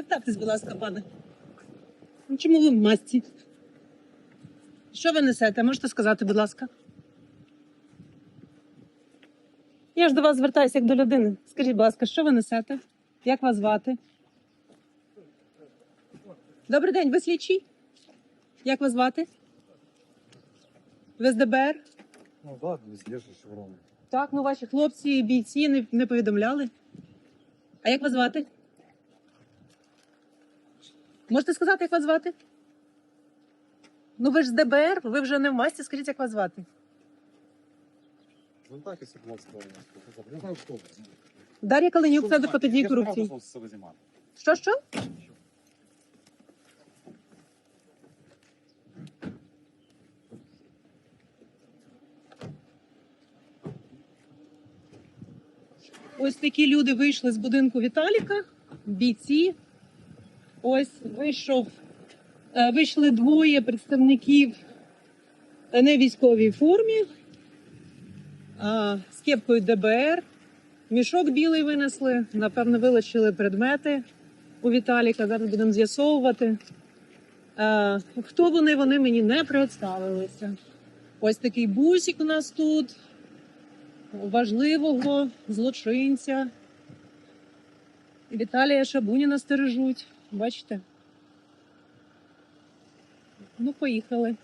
Представтесь, будь ласка, пане. Ну, Чому ви в масці? Що ви несете? Можете сказати, будь ласка? Я ж до вас звертаюся як до людини. Скажіть, будь ласка, що ви несете? Як вас звати? Добрий день, ви слідчий? Як вас звати? Ви з ДБР? Ну да, везде же шевроны. Так, ну ваші хлопці, бійці не, не повідомляли. А як вас звати? Можете сказати, як вас звати? Ну ви ж з ДБР, ви вже не в масці, скажіть, як вас звати. Ну так, если бы знаю, что. Дар'я Калинюк, це до протидії корупції. Що, що? Ось такі люди вийшли з будинку Віталіка, бійці. Ось вийшов, е, вийшли двоє представників е, не військовій формі, з кепкою ДБР. Мішок білий винесли, напевно, вилучили предмети у Віталіка. Зараз будемо з'ясовувати. Е, хто вони? Вони мені не представилися. Ось такий бусик у нас тут. Важливого злочинця. Віталія Шабуніна стережуть. Бачите? Ну, поїхали.